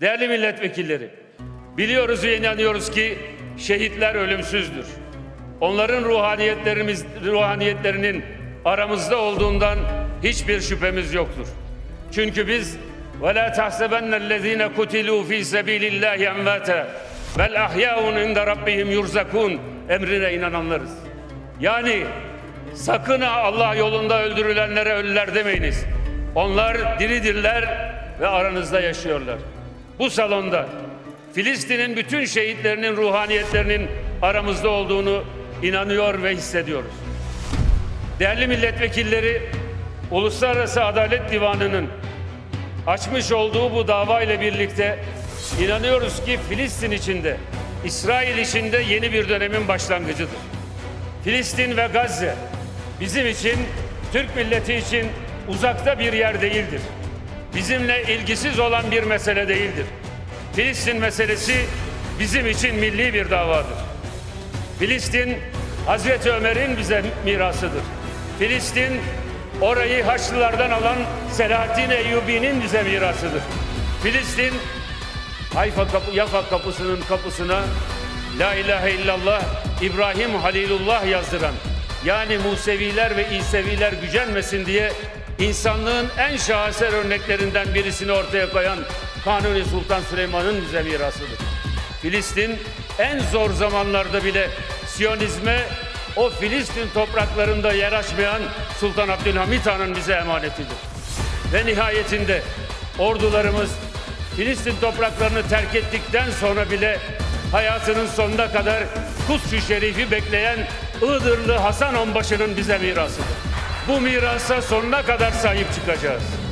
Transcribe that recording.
Değerli milletvekilleri, biliyoruz ve inanıyoruz ki şehitler ölümsüzdür. Onların ruhaniyetlerimiz, ruhaniyetlerinin aramızda olduğundan hiçbir şüphemiz yoktur. Çünkü biz وَلَا تَحْسَبَنَّ الَّذ۪ينَ قُتِلُوا ف۪ي سَب۪يلِ اللّٰهِ اَمْوَاتًا بَلْ اَحْيَاءٌ عِنْدَ رَبِّهِمْ يُرْزَكُونَ emrine inananlarız. Yani sakın ha Allah yolunda öldürülenlere ölüler demeyiniz. Onlar diridirler ve aranızda yaşıyorlar. Bu salonda Filistin'in bütün şehitlerinin ruhaniyetlerinin aramızda olduğunu inanıyor ve hissediyoruz. Değerli milletvekilleri, Uluslararası Adalet Divanı'nın açmış olduğu bu dava ile birlikte inanıyoruz ki Filistin içinde, İsrail içinde yeni bir dönemin başlangıcıdır. Filistin ve Gazze bizim için, Türk milleti için uzakta bir yer değildir. Bizimle ilgisiz olan bir mesele değildir. Filistin meselesi bizim için milli bir davadır. Filistin Hazreti Ömer'in bize mirasıdır. Filistin orayı Haçlılardan alan Selahaddin Eyyubi'nin bize mirasıdır. Filistin Hayfa kapı, Yafa kapısının kapısına La ilahe illallah İbrahim Halilullah yazdıran yani Museviler ve İseviler gücenmesin diye insanlığın en şaheser örneklerinden birisini ortaya koyan Kanuni Sultan Süleyman'ın bize mirasıdır. Filistin en zor zamanlarda bile Siyonizme o Filistin topraklarında yer açmayan Sultan Abdülhamit Han'ın bize emanetidir. Ve nihayetinde ordularımız Filistin topraklarını terk ettikten sonra bile hayatının sonuna kadar Kuds-ı Şerif'i bekleyen Iğdırlı Hasan Onbaşı'nın bize mirasıdır. Bu mirasa sonuna kadar sahip çıkacağız.